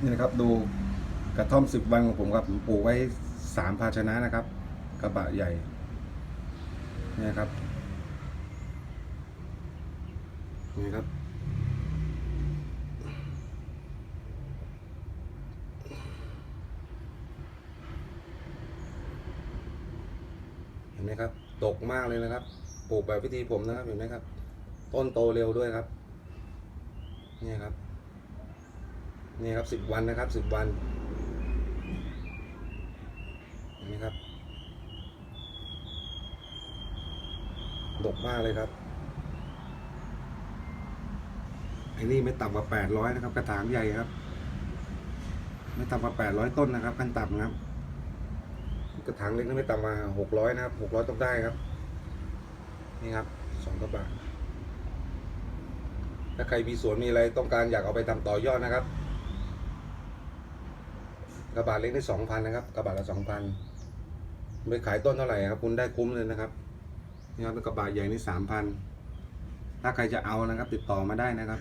นี่นะครับดูกระท่อมสิบวันของผมครับผมปลูกไว้สามภาชนะนะครับ กระบะใหญ่นี่ครับนี่ครับ เห็นไหมครับดกมากเลยนะครับ ปลูกแบบวิธีผมนะครับเห็นไหมครับ ต้นโตเร็วด้วยครับ นี่ครับ นี่ครับสิบวันนะครับสิบวันเห็นไหมครับดกมากเลยครับไอ้นี่ไม่ต่ำกว่าแปดร้อยนะครับ กระถางใหญ่ครับ ไม่ต่ำกว่าแปดร้อยต้นนะครับขั้นต่ำนะครับ กระถางเล็กนี่ไม่ต่ำกว่าหกร้อยนะครับหกร้อยต้องได้ครับ นี่ครับสองกระบะถ้าใครมีสวนมีอะไรต้องการอยากเอาไปทำต่อยอดนะครับ กระบะเล็กได้สองพันนะครับ กระบะละสองพันไปขายต้นเท่าไหร่ครับ คุณได้คุ้มเลยนะครับนี่ครับกระบะใหญ่นี่สามพันถ้าใครจะเอานะครับ ติดต่อมาได้นะครับ